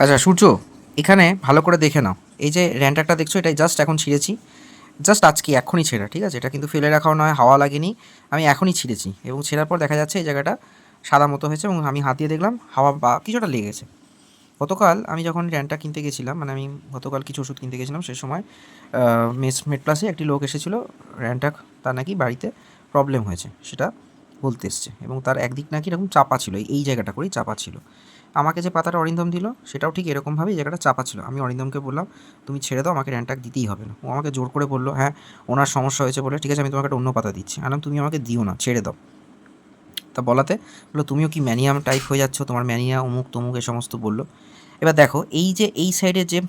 আচ্ছা সূর্য, এখানে ভালো করে দেখে নাও। এই যে র্যান্টারটা দেখছ, এটাই জাস্ট এখন ছিঁড়েছি। জাস্ট আজকে এখনই ছেঁড়া, ঠিক আছে? এটা কিন্তু ফেলে রাখাও নয়, হাওয়া লাগেনি। আমি এখনই ছিঁড়েছি এবং ছেঁড়ার পর দেখা যাচ্ছে এই জায়গাটা সাদা মতো হয়েছে এবং আমি হাত দিয়ে দেখলাম হাওয়া বা কিছুটা লেগেছে গতকাল আমি যখন র্যান্টটা কিনতে গেছিলাম মানে আমি গতকাল কিছু ওষুধ কিনতে গেছিলাম, সে সময় মেস মেড প্লাসে একটি লোক এসেছিল র্যান্টা তার নাকি বাড়িতে প্রবলেম হয়েছে, সেটা বলতে এসছে এবং তার একদিক নাকি এরকম চাপা ছিল, এই- জায়গাটা করেই চাপা ছিল। আমাকে যে পাতাটা অরিন্দম দিল, সেটাও ঠিক এরকমভাবেই জায়গাটা চাপা ছিল। আমি অরিন্দমকে বললাম, তুমি ছেড়ে দাও, আমাকে র্যান্টাক দিতেই হবে না। ও আমাকে জোর করে বলল হ্যাঁ ওনার সমস্যা হয়েছে বলে, ঠিক আছে, আমি তোমাকে একটা অন্য পাতা দিচ্ছি। আনাম তুমি আমাকে দিও না, ছেড়ে দাও। তা বলাতে বলল, তুমিও কি ম্যানিয়াম টাইপ হয়ে যাচ্ছ? তোমার ম্যানিয়া, অমুক, তমুক, এ সমস্ত বলল। এবার দেখো, এই যে, এই সাইডে যে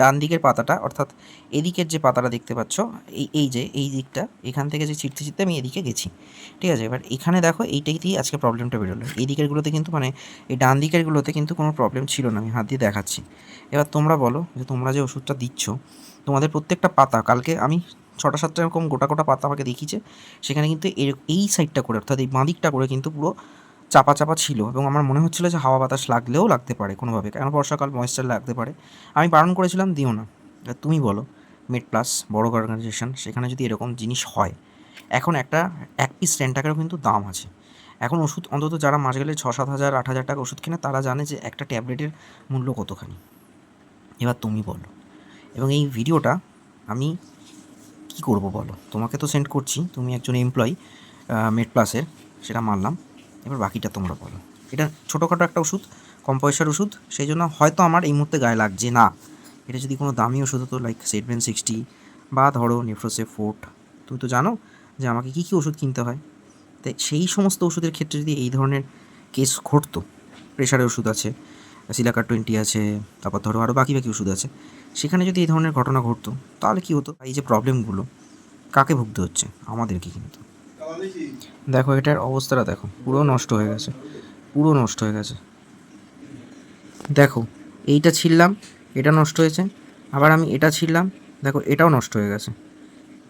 ডান দিকের পাতাটা, অর্থাৎ এদিকের যে পাতাটা দেখতে পাচ্ছ, এই এই যে, এই দিকটা, এখান থেকে যে ছিটতে ছিটতে আমি এদিকে গেছি। ঠিক আছে, এবার এখানে দেখো এইটাইতেই আজকে প্রবলেমটা বেরোলো। এই দিকেরগুলোতে কিন্তু মানে এই ডান দিকেরগুলোতে কিন্তু কোনো প্রবলেম ছিল না, আমি হাত দিয়ে দেখাচ্ছি। এবার তোমরা বলো যে, তোমরা যে ওষুধটা দিচ্ছ, তোমাদের প্রত্যেকটা পাতা, কালকে আমি ছটা, সাতটা এরকম গোটা গোটা পাতা আমাকে দেখিয়েছে, সেখানে কিন্তু এই সাইডটা করে, অর্থাৎ এই বাঁ দিকটা করে কিন্তু পুরো চাপা চাপা ছিল এবং আমার মনে হচ্ছিল যে হাওয়া বাতাস লাগলেও লাগতে পারে কোনোভাবে। কারণ বর্ষাকাল ময়েশ্চার লাগতে পারে। আমি বারণ করেছিলাম, দিও না। তুমি বলো মেড প্লাস বড় অর্গানাইজেশন সেখানে যদি এরকম জিনিস হয়, এখন একটা, এক পিস টেন টাকারও কিন্তু দাম আছে। এখন ওষুধ, অন্তত যারা মাস গেলে ছ সাত হাজার, আট হাজার টাকা ওষুধ কিনে, তারা জানে যে একটা ট্যাবলেটের মূল্য কতখানি। এবার তুমি বলো। এবং এই ভিডিওটা আমি কি করব বলো? তোমাকে তো সেন্ড করছি, তুমি একজন এমপ্লয়ি মেড প্লাসের সেটা মানলাম। এবার বাকিটা তোমরা বলো। এটা ছোটোখাটো একটা ওষুধ, কম পয়সার ওষুধ সেই জন্য হয়তো আমার এই মুহূর্তে গায়ে লাগছে না। এটা যদি কোনো দামি ওষুধ হতো লাইক সেটভেন সিক্সটি বা ধরো নেফ্রোসে ফোর্ট তুমি তো জানো যে আমাকে কী কী ওষুধ কিনতে হয়। তাই সেই সমস্ত ওষুধের ক্ষেত্রে যদি এই ধরনের কেস ঘটতো প্রেশারের ওষুধ আছে সিলাকার টোয়েন্টি আছে, তারপর ধরো আরও বাকি বাকি ওষুধ আছে, সেখানে যদি এই ধরনের ঘটনা ঘটতো, তাহলে কী হতো? এই যে প্রবলেমগুলো কাকে ভুগতে হচ্ছে? আমাদেরকে কিন্তু। দেখো, এটার অবস্থাটা দেখো, পুরো নষ্ট হয়ে গেছে, পুরো নষ্ট হয়ে গেছে। দেখো, এইটা ছিললাম এটা নষ্ট হয়েছে, আবার আমি এটা ছিললাম দেখো, এটাও নষ্ট হয়ে গেছে।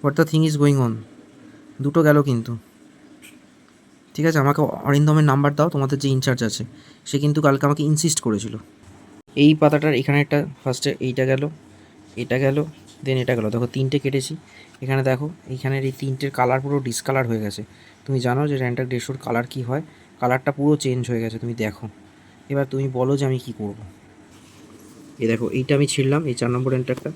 What the thing is going on দুটো গেল কিন্তু। ঠিক আছে, আমাকে অরিন্দমের নাম্বার দাও, তোমাদের যে ইনচার্জ আছে, সে কিন্তু কালকে আমাকে ইনসিস্ট করেছিল। এই পাতাটার এখানে একটা ফার্স্টে এইটা গেল, এটা গেল দেন এটা গেলো। দেখো, তিনটে কেটেছি। এখানে দেখো, এইখানের এই তিনটের কালার পুরো ডিসকালার হয়ে গেছে। তুমি জানো যে র্যান্টাক ডেশোর কালার কী হয়? কালারটা পুরো চেঞ্জ হয়ে গেছে, তুমি দেখো। এবার তুমি বলো যে আমি কী করব। এই দেখো, এইটা আমি ছিঁড়লাম, এই চার নম্বর র্যান্টাকটা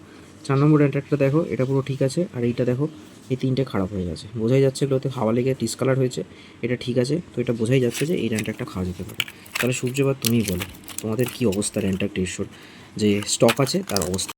চার নম্বর র্যান্টাকটা দেখো, এটা পুরো ঠিক আছে, আর এইটা দেখো, এই তিনটে খারাপ হয়ে গেছে। বোঝাই যাচ্ছে এগুলোতে হাওয়া লেগে ডিসকালার হয়েছে, এটা ঠিক আছে, তো এটা বোঝাই যাচ্ছে যে এই র্যান্টাকটা খাওয়া যেতে পারে। তাহলে সূর্যবার, তুমিই বলো, তোমাদের কী অবস্থা র্যান্টাক ডেশোর যে স্টক আছে, তার অবস্থা